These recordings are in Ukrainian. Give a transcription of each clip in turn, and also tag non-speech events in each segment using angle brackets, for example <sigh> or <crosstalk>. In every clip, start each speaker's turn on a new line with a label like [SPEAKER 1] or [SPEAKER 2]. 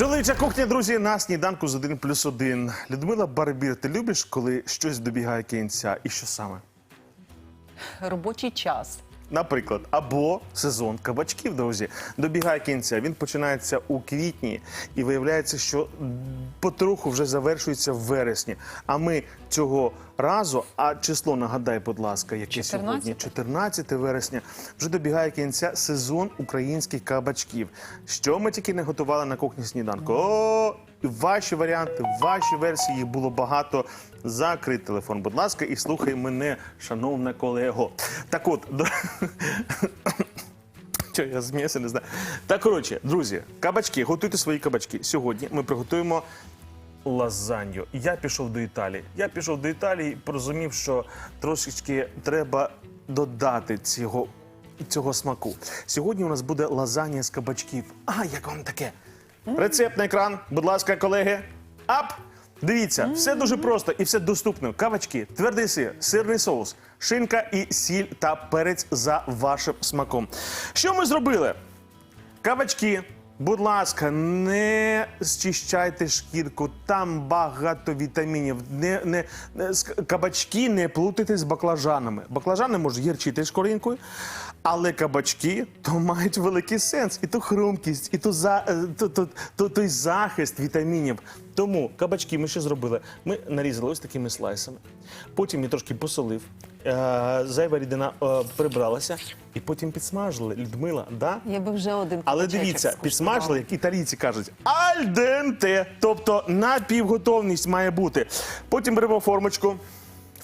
[SPEAKER 1] Чоловіча кухня, друзі, на сніданку з 1 плюс 1. Людмила Барбір, ти любиш, коли щось добігає кінця? І що саме?
[SPEAKER 2] робочий час.
[SPEAKER 1] Наприклад, або сезон кабачків, друзі, добігає кінця. Він починається у квітні і виявляється, що потроху вже завершується в вересні. А ми цього разу, а число нагадай, будь ласка, яке
[SPEAKER 2] 14?
[SPEAKER 1] сьогодні 14 вересня, вже добігає кінця сезон українських кабачків. Що ми тільки не готували на кухні сніданку? О, ваші варіанти, ваші версії їх було багато. Закрий телефон, будь ласка, і слухай мене, шановне колего. Так от, до... <coughs> Що я зміявся, не знаю. Так, коротше, друзі, кабачки, готуйте свої кабачки. Сьогодні ми приготуємо лазанью. Я пішов до Італії. Я пішов до Італії і порозумів, що трошечки треба додати цього, цього смаку. Сьогодні у нас буде лазанья з кабачків. А, як вам таке? Рецепт на екран, будь ласка, колеги. Ап! Дивіться, все дуже просто і все доступно. Кавачки, твердий сир, сирний соус, шинка і сіль та перець за вашим смаком. Що ми зробили? Кабачки, будь ласка, не зчищайте шкірку, там багато вітамінів. Не, не, кабачки не плутайте з баклажанами. Баклажани можуть гірчити шкоринкою, але кабачки то мають великий сенс. І ту хрумкість, і ту, за, то, то, то, ту, той захист вітамінів. Тому кабачки ми що зробили? Ми нарізали ось такими слайсами. Потім я трошки посолив. Е, зайва рідина е, прибралася, і потім підсмажили. Людмила, да?
[SPEAKER 2] Я би вже один
[SPEAKER 1] Але дивіться, підсмажили, як італійці кажуть, альденте, тобто напівготовність має бути. Потім беремо формочку.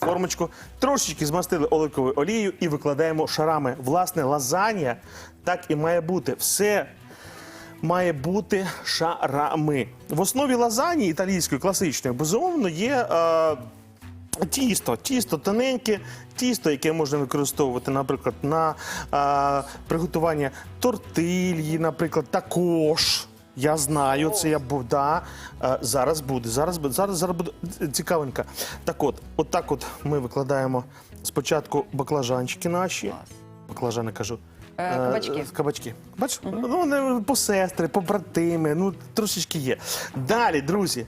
[SPEAKER 1] Формочку, трошечки змастили оливковою олією і викладаємо шарами. Власне, лазанья так і має бути. Все має бути шарами. В основі лазані італійської класичної, безумовно, є. Е, Тісто, тісто тоненьке, тісто, яке можна використовувати, наприклад, на а, приготування тортильї, наприклад, також. Я знаю, це я був. Да, а, зараз буде. Зараз буде. Зараз, зараз буде цікавенько. Так от, от так от ми викладаємо спочатку баклажанчики наші. Баклажани кажу.
[SPEAKER 2] Е, кабачки.
[SPEAKER 1] Е, Кабачки. Бачиш? Ну, вони посестри, побратими, ну трошечки є. Далі, друзі,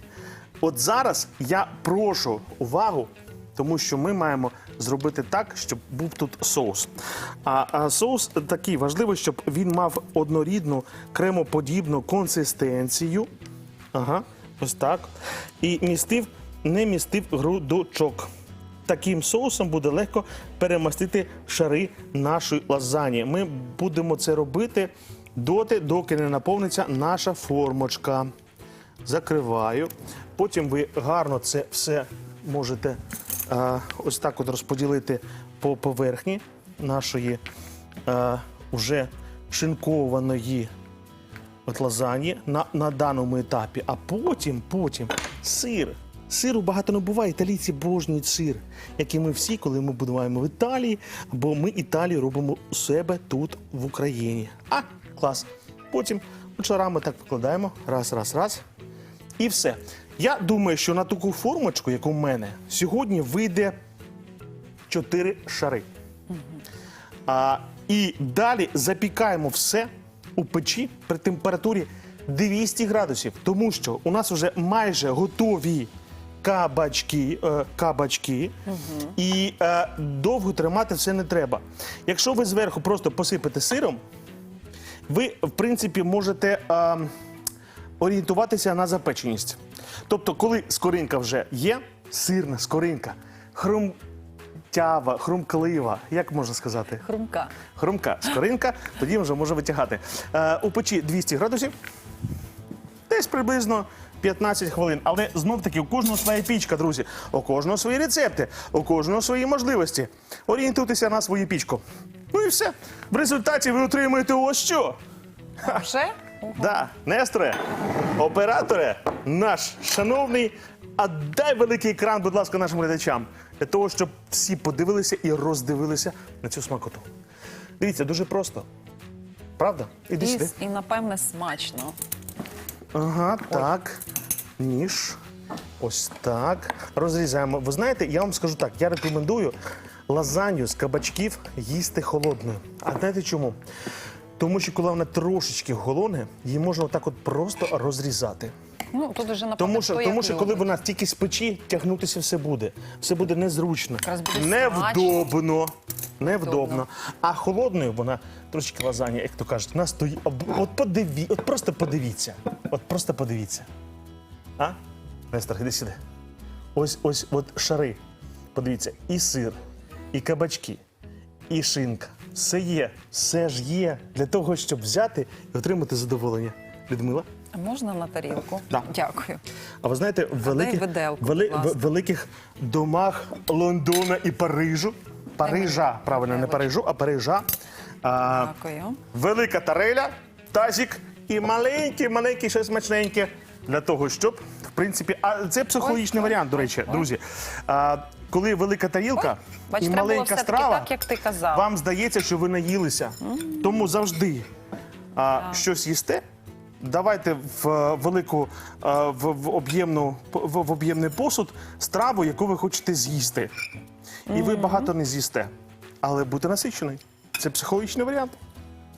[SPEAKER 1] от зараз я прошу увагу, тому що ми маємо зробити так, щоб був тут соус. А, а соус такий важливий, щоб він мав однорідну кремоподібну консистенцію. Ага, ось так. І містив, не містив грудочок. Таким соусом буде легко перемастити шари нашої лазані. Ми будемо це робити доти, доки не наповниться наша формочка. Закриваю. Потім ви гарно це все можете е, ось так от розподілити по поверхні нашої е, вже шинкованої от лазані на, на даному етапі. А потім, потім сир. Сиру багато не буває. Італійці божнюють сир, як і ми всі, коли ми будуваємо в Італії, бо ми Італію робимо у себе тут в Україні. А, клас. Потім от шарами так викладаємо. Раз, раз, раз. І все. Я думаю, що на таку формочку, як у мене, сьогодні вийде 4 шари. А, і далі запікаємо все у печі при температурі 200 градусів, тому що у нас вже майже готові кабачки, е, кабачки і е, довго тримати це не треба. Якщо ви зверху просто посипете сиром, ви, в принципі, можете е, орієнтуватися на запеченість. Тобто, коли скоринка вже є, сирна скоринка, хрумтява, хрумклива, як можна сказати?
[SPEAKER 2] Хрумка.
[SPEAKER 1] Хрумка скоринка, тоді вже може витягати. Е, у печі 200 градусів, десь приблизно 15 хвилин. Але знов таки у кожного своя пічка, друзі. У кожного свої рецепти, у кожного свої можливості. Орієнтуйтеся на свою пічку. Ну і все. В результаті ви отримаєте ось що.
[SPEAKER 2] Вже?
[SPEAKER 1] Да, Несторе, операторе, наш шановний, а дай великий екран, будь ласка, нашим глядачам, для того, щоб всі подивилися і роздивилися на цю смакоту. Дивіться, дуже просто. Правда? Іди сюди.
[SPEAKER 2] і напевне смачно.
[SPEAKER 1] Ага, так. Ніж. Ось так. Розрізаємо. Ви знаєте, я вам скажу так: я рекомендую лазанью з кабачків їсти холодною. А знаєте чому? Тому що коли вона трошечки голоне, її можна отак от просто розрізати.
[SPEAKER 2] Ну, тут уже напевно,
[SPEAKER 1] Тому що,
[SPEAKER 2] хто
[SPEAKER 1] тому що коли
[SPEAKER 2] любить.
[SPEAKER 1] вона тільки з печі, тягнутися все буде. Все буде незручно,
[SPEAKER 2] Якраз буде
[SPEAKER 1] невдобно. Невдобно. А холодною вона трошки лазанія, як то кажуть, вона стоїть. От подиві, от просто подивіться. От просто подивіться. А? Нестор, іди сюди. Ось ось от шари. Подивіться, і сир, і кабачки, і шинка. Все є, все ж є для того, щоб взяти і отримати задоволення. Людмила?
[SPEAKER 2] А можна на тарілку?
[SPEAKER 1] Да.
[SPEAKER 2] Дякую.
[SPEAKER 1] А ви знаєте, в великих,
[SPEAKER 2] виделку,
[SPEAKER 1] вели- в великих домах Лондона і Парижу, Парижа, правильно, не. Парижу, а Парижа. А,
[SPEAKER 2] Дякую.
[SPEAKER 1] велика тареля, тазик і маленьке, маленьке, щось смачненьке. Для того, щоб, в принципі, а це психологічний варіант, до речі, друзі. А, коли велика тарілка
[SPEAKER 2] бач,
[SPEAKER 1] і
[SPEAKER 2] треба було
[SPEAKER 1] маленька
[SPEAKER 2] все-таки
[SPEAKER 1] страва,
[SPEAKER 2] так, як ти казав.
[SPEAKER 1] вам здається, що ви наїлися. Тому завжди а, щось їсте. Давайте в е, велику е, в, в об'ємну в, в об'ємний посуд страву, яку ви хочете з'їсти. І ви багато не з'їсте, але бути насичений. Це психологічний варіант.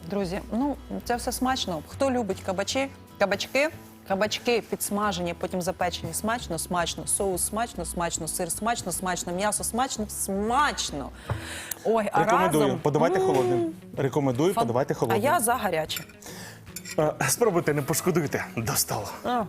[SPEAKER 2] Друзі, ну це все смачно. Хто любить кабачі, кабачки, кабачки підсмажені, потім запечені смачно, смачно, соус смачно, смачно, сир смачно, смачно, м'ясо смачно, смачно. Ой, а
[SPEAKER 1] Рекомендую,
[SPEAKER 2] разом...
[SPEAKER 1] подавайте
[SPEAKER 2] М,
[SPEAKER 1] холодним. Рекомендую,
[SPEAKER 2] фан-
[SPEAKER 1] подавайте
[SPEAKER 2] А
[SPEAKER 1] холодним.
[SPEAKER 2] я за гаряче.
[SPEAKER 1] Е, Спробуйте, не пошкодуйте. До столу.
[SPEAKER 2] А,